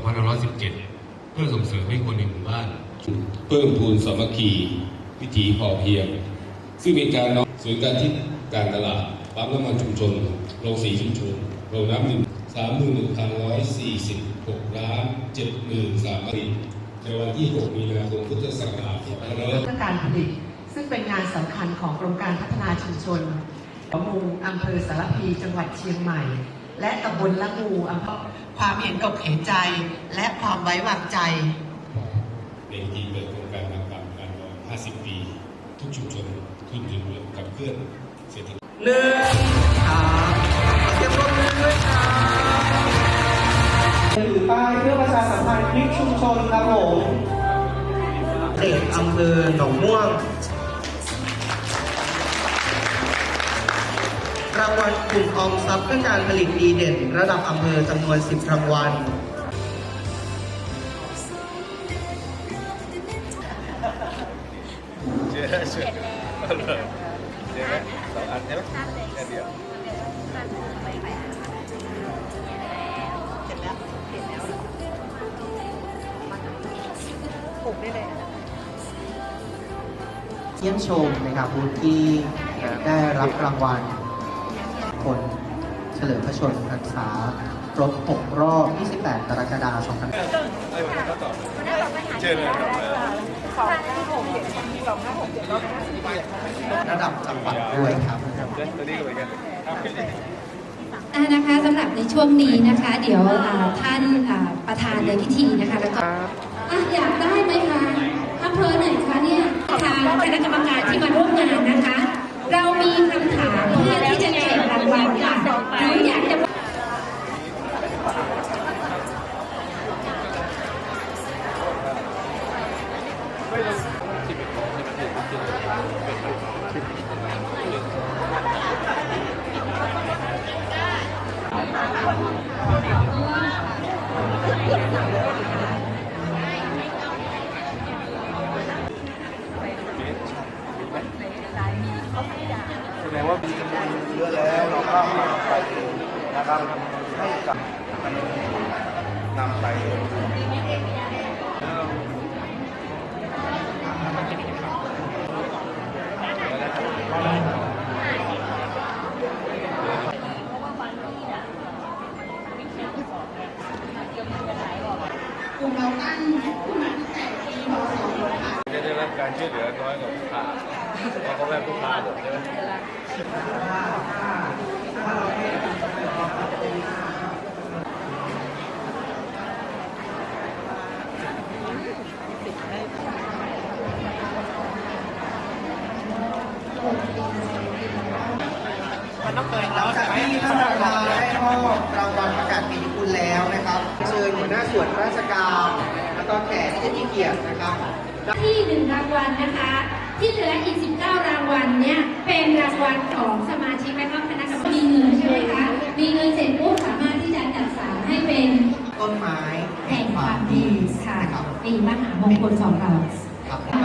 2517 เพื่อส่งเสริมให้คนในหมู่บ้าน เพิ่มพูนสมัคคีวิถีพอเพียง ซึ่งเป็นการน้อมศูนการที่การตลาดปั๊มน้ำมันชุมชนโรงสีชุมชนโรงน้ำหนึ่งสามหมื่นหนึ่งพันร้อยสี่สิบหกล้านเจ็ดหมื่นสามพันในวันที่ 6 มีนาคมพุทธศักราช2500เพื่อการผลิต ซึ่งเป็นงานสำคัญของกรมการพัฒนาชุมชนของมุงอำเภอสารพีจังหวัดเชียงใหม่ และตำบลละงูอำเภอความเห็นอกเห็นใจ และความไว้วางใจในทีเปิดโครงการนำกรรมการรอ50 ปี ทุกชุมชนทุนถึงเรื่องกับเคลื่อนเศรษฐกิจหนึ่งสามเตรียมรถด้วยครับถือป้ายเพื่อประชาสัมพันธ์คลิปชุมชนครับผมเด็กอำเภอหนองม่วง รางวัลกลุ่มออมทรัพย์เพื่อการผลิตดีเด่น ระดับอำเภอจำนวน 10 รางวัล เชื่อเชื่อเอาเลยเดี๋ยวนะสองอันใช่ไหมแค่เดียวเยี่ยมชมนะครับบูธที่ได้รับรางวัล คนเฉลิมพระชนมพรรษาครถ6รอบ 28 กรกฎาคมไอ้วันนั้นก็ตอบเลยครับ2000ระดับจังหวัดด้วยครับเดี๋ยวตัวนี้ก็เหมือนกันครับอ่านะคะสำหรับในช่วงนี้นะคะ เดี๋ยวท่านประธานในพิธีนะคะแล้วก็อะอยากได้ไหมคะอำเภอไหนคะเนี่ยทางคณะกรรมการที่มา แสดงว่ามีจำนวนเยอะแล้วเราก็ไปนะครับให้กับนำไป กลุ่มเราตั้งขึ้นมาตั้งแต่ปีพศจะได้รับการช่วยเหลือน้อยกว่าผู้ค้าเพราะเขาแม่ผู้ค้าหมดใช่ไหมหลังจากที่ท่านประธานได้ม อบรางวัลประกาศนียคุณแล้วนะครับเชิญหัวหน้าส่วนราชการ แล้วก็แขกที่จะมีเกียรตินะครับ ที่หนึ่งรางวัลนะคะ ที่เหลืออีก 19 รางวัลเนี่ยเป็นรางวัลของสมาชิกและก็คณะกรรมการมีเงินใช่ไหมคะมีเงินเสร็จปุ๊บสามารถที่จะจัดสรรให้เป็นต้นไม้แห่งความดีนะค่ะครับปีมหามงคลของเราครับไป